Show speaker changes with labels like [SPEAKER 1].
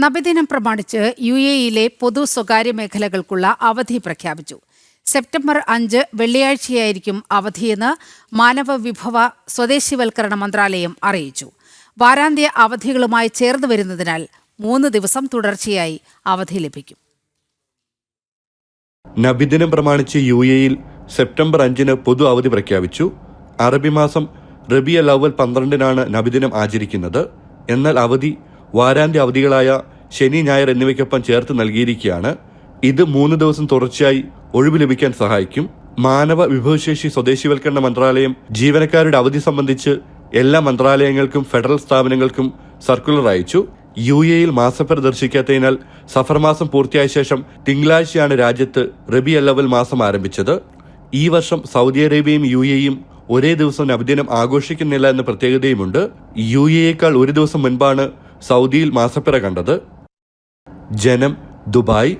[SPEAKER 1] നബിദിനം പ്രമാണിച്ച് യു എയിലെ പൊതു സ്വകാര്യ മേഖലകൾക്കുള്ള അവധി പ്രഖ്യാപിച്ചു. സെപ്റ്റംബർ അഞ്ച് വെള്ളിയാഴ്ചയായിരിക്കും അവധിയെന്ന് മാനവ വിഭവ സ്വദേശിവൽക്കരണ മന്ത്രാലയം അറിയിച്ചു. വാരാന്ത്യ അവധികളുമായി ചേർന്നു വരുന്നതിനാൽ മൂന്ന് ദിവസം തുടർച്ചയായി അവധി ലഭിക്കും.
[SPEAKER 2] നബിദിനം പ്രമാണിച്ച് യു എയിൽ സെപ്റ്റംബർ അഞ്ചിന് പൊതു അവധി പ്രഖ്യാപിച്ചു. അറബി മാസം റബിയ ലവൽ പന്ത്രണ്ടിനാണ് നബിദിനം ആചരിക്കുന്നത്. എന്നാൽ അവധി വാരാന്ത്യ അവധികളായ ശനി ഞായർ എന്നിവയ്ക്കൊപ്പം ചേർത്ത് നൽകിയിരിക്കുകയാണ്. ഇത് മൂന്ന് ദിവസം തുടർച്ചയായി ഒഴിവ് ലഭിക്കാൻ സഹായിക്കും. മാനവ വിഭവശേഷി സ്വദേശിവൽക്കരണ മന്ത്രാലയം ജീവനക്കാരുടെ അവധി സംബന്ധിച്ച് എല്ലാ മന്ത്രാലയങ്ങൾക്കും ഫെഡറൽ സ്ഥാപനങ്ങൾക്കും സർക്കുലർ അയച്ചു. യു എയിൽ മാസപ്പേർ ദർശിക്കാത്തതിനാൽ സഫർ മാസം പൂർത്തിയായ ശേഷം തിങ്കളാഴ്ചയാണ് രാജ്യത്ത് റബി അല്ലവൽ മാസം ആരംഭിച്ചത്. ഈ വർഷം സൗദി അറേബ്യയും യു എയും ഒരേ ദിവസം നബിദിനം ആഘോഷിക്കുന്നില്ല എന്ന പ്രത്യേകതയുമുണ്ട്. യു എയേക്കാൾ ഒരു ദിവസം മുൻപാണ് സൗദിയിൽ മാസപ്പിറ കണ്ടത് ജനം ദുബായ്